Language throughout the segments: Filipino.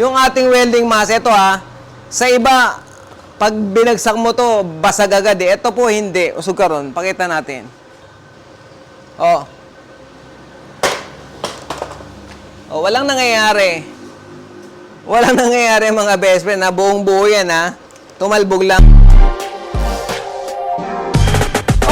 yung ating welding mask, ito ha, sa iba, pag binagsak mo to, basag agad eh. Ito po hindi. Usog ka ron. Pakita natin. Oh. Oh, walang nangyayari. Walang nangyayari mga best friend. Na buong buo yan ha. Tumalbog lang.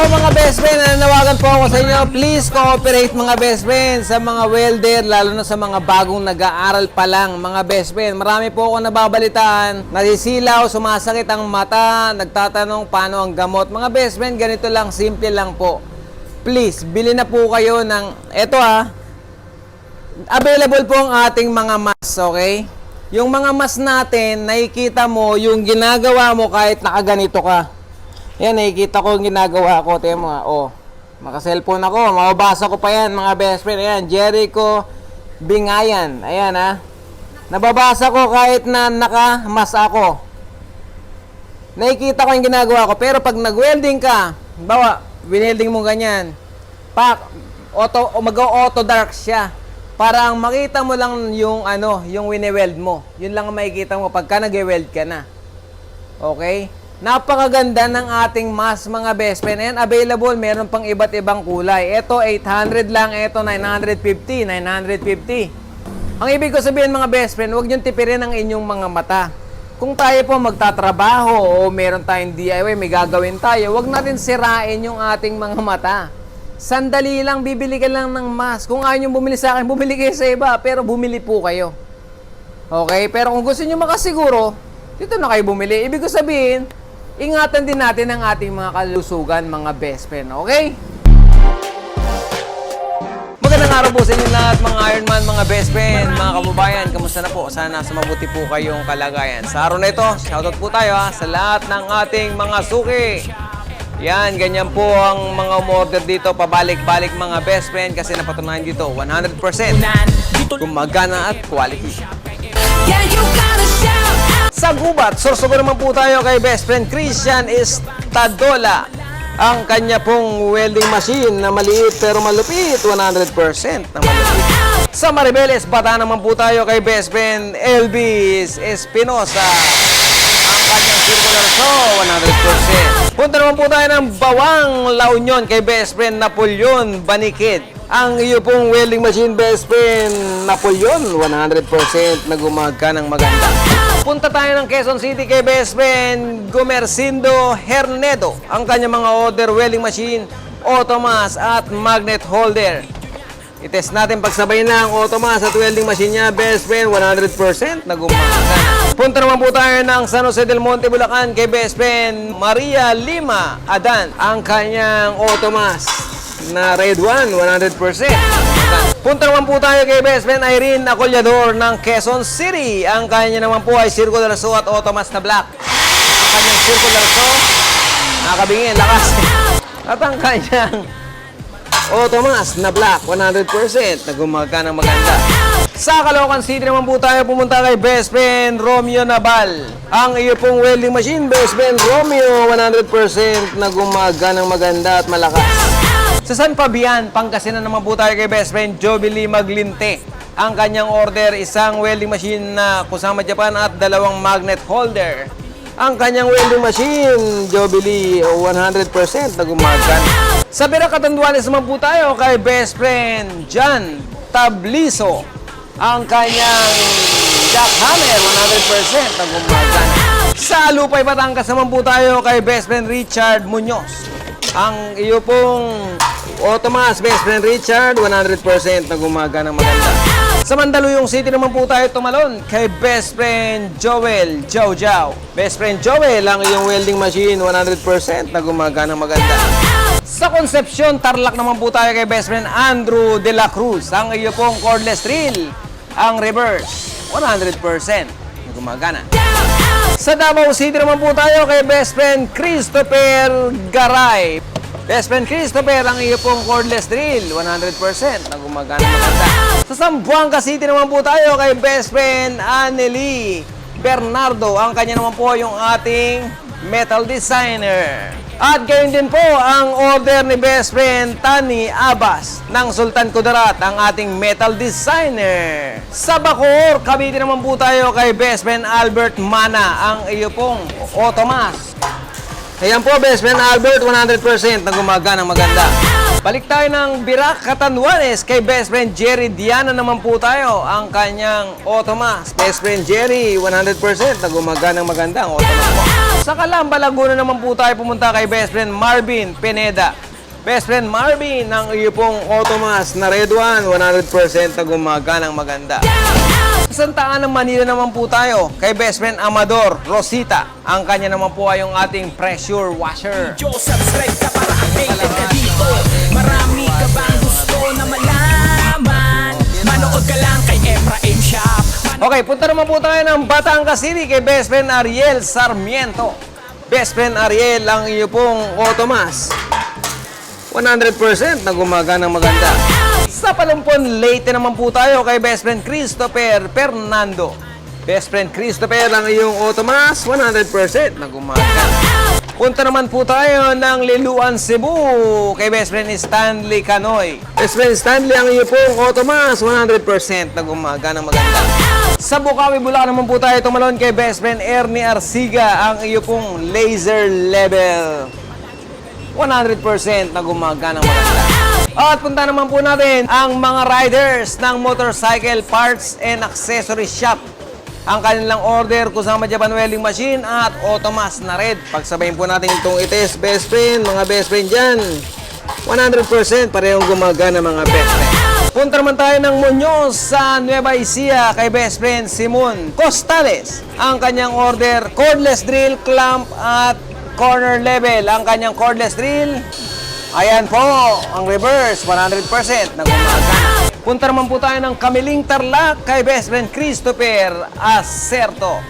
Oh mga best friend, nananawagan po ako sa inyo. Please cooperate mga best friend sa mga welder, lalo na sa mga bagong nag-aaral pa lang mga best friend. Marami po ako nababalitaan, nasisilaw, sumasakit ang mata, nagtatanong paano ang gamot. Mga best friend, ganito lang, simple lang po. Please, bili na po kayo ng, eto ah, available po ang ating mga mask, okay? Yung mga mask natin, nakikita mo yung ginagawa mo kahit nakaganito ka. Yan, nakikita ko yung ginagawa ko. Mo nga, oh. Maka-cellphone ako. Mababasa ko pa yan, mga best friend. Ayan, Jericho Bingayan. Ayan, ha. Nababasa ko kahit na naka-mas ako. Nakikita ko yung ginagawa ko. Pero pag nag-welding ka, bawa, winelding mo ganyan, pak, auto, mag-auto dark siya. Para ang makita mo lang yung ano, yung wine-weld mo. Yun lang ang makikita mo pagka nag-weld ka na. Okay? Napakaganda ng ating mask mga best friend. Ayan, available. Meron pang iba't ibang kulay. Ito, 800 lang. Ito, 950. 950. Ang ibig ko sabihin mga best friend, huwag niyong tipirin ang inyong mga mata. Kung tayo po magtatrabaho o meron tayong DIY, may gagawin tayo, huwag natin sirain yung ating mga mata. Sandali lang, bibili ka lang ng mask. Kung ayaw nyo bumili sa akin, bumili kayo sa iba, pero bumili po kayo. Okay? Pero kung gusto nyo makasiguro, dito na kayo bumili. Ibig ko sabihin, ingatan din natin ang ating mga kalusugan, mga best friend. Okay? Magandang araw po sa inyo lahat, mga Ironman, mga best friend, mga kababayan. Kamusta na po? Sana sa mabuti po kayong kalagayan. Sa araw na ito, shoutout po tayo ha, sa lahat ng ating mga suki. Yan, ganyan po ang mga umorder dito, pabalik-balik mga best friend kasi napatunayan dito, 100% gumagana at quality. Yeah, you out. Sa gubat, sorsogo naman po tayo kay best friend Christian Estadola. Ang kanya pong welding machine na maliit pero malupit, 100% na malupit. Sa Maribeles, bata naman po tayo kay best friend Elvis Espinosa. Ang kanyang circular saw, 100%. Punta naman po tayo ng Bawang La Union kay best friend Napoleon Banikid. Ang iyo pong welding machine best friend Napoleon, 100% na gumagana ng maganda. Punta tayo ng Quezon City kay best friend Gomercindo Hernedo. Ang kanyang mga order welding machine, automas at magnet holder. I-test natin pagsabay na ang automas at welding machine niya, best friend, 100% na gumagana. Punta naman po tayo ng San Jose del Monte, Bulacan kay best friend Maria Lima Adan. Ang kanyang automas na red one, 100%. Punta naman po tayo kay best friend Irene Acolyador ng Quezon City. Ang kanya naman po ay circular saw at automas na black. Ang kanyang circular saw, nakakabingin, lakas. At ang kanyang automas na black, 100% na gumagana ng maganda. Sa Caloocan City naman po tayo pumunta kay best friend Romeo Nabal. Ang iyo pong welding machine, best friend Romeo, 100% na gumagana ng maganda at malakas. Sa San Fabian, Pangasinan naman po tayo kay best friend Jobili Maglinte. Ang kanyang order, isang welding machine na kusama Japan at dalawang magnet holder. Ang kanyang welding machine, Jobili, 100% na gumagana. Sa Bira Catanduanes naman po tayo kay best friend John Tabliso. Ang kanyang jackhammer, 100% na gumagana. Sa Lupay, Batangas naman po tayo kay best friend Richard Munoz. Ang iyo pong Automas, best friend Richard, 100% na gumagana ng maganda. Sa Mandaluyong City naman po tayo tumalon kay best friend Joel Jow Jow. Best friend Joel, ang iyong welding machine, 100% na gumagana ng maganda. Sa Concepcion, Tarlac naman po tayo kay best friend Andrew De La Cruz. Ang iyo pong cordless drill, ang reverse, 100% na gumagana. Sa Davao City naman po tayo kay best friend Christopher Garay. Best friend Christopher, ang iyo pong cordless drill, 100% na gumagana maganda. Sa Zamboanga City naman po tayo kay best friend Anneli Bernardo. Ang kanya naman po yung ating metal designer. At gayon din po ang order ni best friend Tani Abbas ng Sultan Kudarat, ang ating metal designer. Sa Bacoor, Cavite naman po tayo kay best friend Albert Mana, ang iyo pong Otomas. Ayan po, best friend Albert, 100% na gumagana maganda. Balik tayo ng Birak, Catanduanes, kay best friend Jerry Diana naman po tayo, ang kanyang Otomas. Best friend Jerry, 100% na gumagana maganda ang Otomas po. Sa Calamba, Laguna naman po tayo pumunta kay best friend Marvin Pineda. Best friend Marvin, ang iyo pong Otomas na Red One, 100% na gumagana maganda. Sa Santa Ana, Manila naman po tayo kay best friend Amador Rosita. Ang kanya naman po ay yung ating pressure washer. Yo, subscribe ka para updated ka dito Marami ka bang gusto na malaman? Manood ka lang kay Efraim Shop Okay, punta naman po tayo ng Batangas City kay best friend Ariel Sarmiento. Best friend Ariel, ang iyo pong Otomas. 100% na gumagana maganda. Sa Palumpon, Leyte naman po tayo kay best friend Christopher Fernando. Best friend Christopher, ang iyong Otomas, 100% na gumagana. Punta naman po tayo ng Liluan, Cebu kay best friend Stanley Canoy. Best friend Stanley, ang iyo pong Otomas, 100% na gumagana maganda. Sa Bukawi, Bulacan naman po tayo tumalon kay best friend Ernie Arsiga, ang iyo pong laser level. 100% na gumagana maganda. At punta naman po natin ang mga riders ng Motorcycle Parts and Accessory Shop. Ang kanilang order kusama Japan Welding Machine at Automas na red. Pagsabayin po natin itong ites best friend, mga best friend dyan. 100% parehong gumagana mga best friend. Punta naman tayo ng Muñoz sa Nueva Ecija kay best friend Simon Costales. Ang kanyang order, cordless drill, clamp at corner level. Ang kanyang cordless drill, ayan po, ang reverse, 100% na gumagana. Punta naman po tayo ng Kamiling Tarlac kay best friend Christopher Acerto.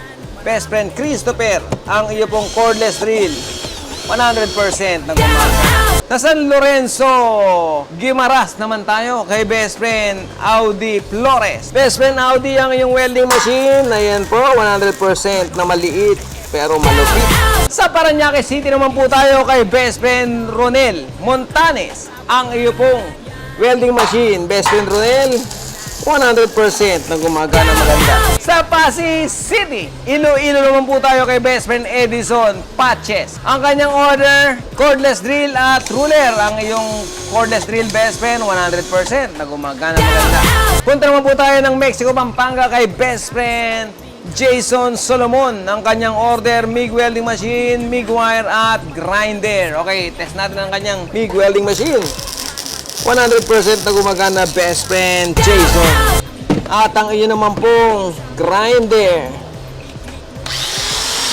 Best friend Christopher, ang iyo pong cordless drill, 100% na gumagana. Sa San Lorenzo, Gimaras naman tayo kay best friend Audi Flores. Best friend Audi ang iyong welding machine. Ayan po, 100% na maliit pero malupit. Sa Paranaque City naman po tayo kay best friend Ronel Montanes. Ang iyo pong welding machine. Best friend Ronel, 100% na gumagana maganda. Sa Pasig City, Iloilo naman po tayo kay best friend Edison Patches. Ang kanyang order, cordless drill at ruler. Ang iyong cordless drill best friend, 100% na gumagana maganda. Punta naman po tayo ng Mexico, Pampanga kay best friend Jason Solomon. Ang kanyang order, MIG welding machine, MIG wire at grinder. Okay, test natin ang kanyang MIG welding machine. 100% na gumagana best friend Jason. At ang iyo naman pong grinder.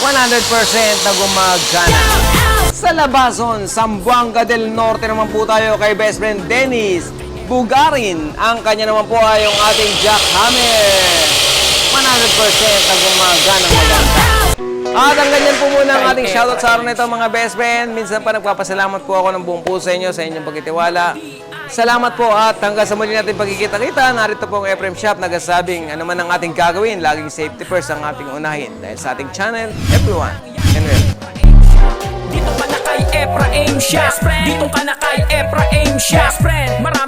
100% na gumagana. Sa Labason, Sambuanga del Norte naman po tayo kay best friend Dennis Bugarin. Ang kanya naman po ay yung ating jackhammer. 100% na gumagana maganda. At ang ganyan po muna ang ating shoutout sa araw na ito mga best friend. Minsan pa nagpapasalamat po ako ng buong puso sa inyo, sa inyong pagkitiwala. Salamat po at hanggang sa muli natin pagkikita-kita, narito po ang Ephraim Shop nagsasabing ano man ang ating gagawin, laging safety first ang ating unahin. Dahil sa ating channel, everyone can win. Dito ka na kay Efraim Shop Dito ka na kay Efraim Shop Marami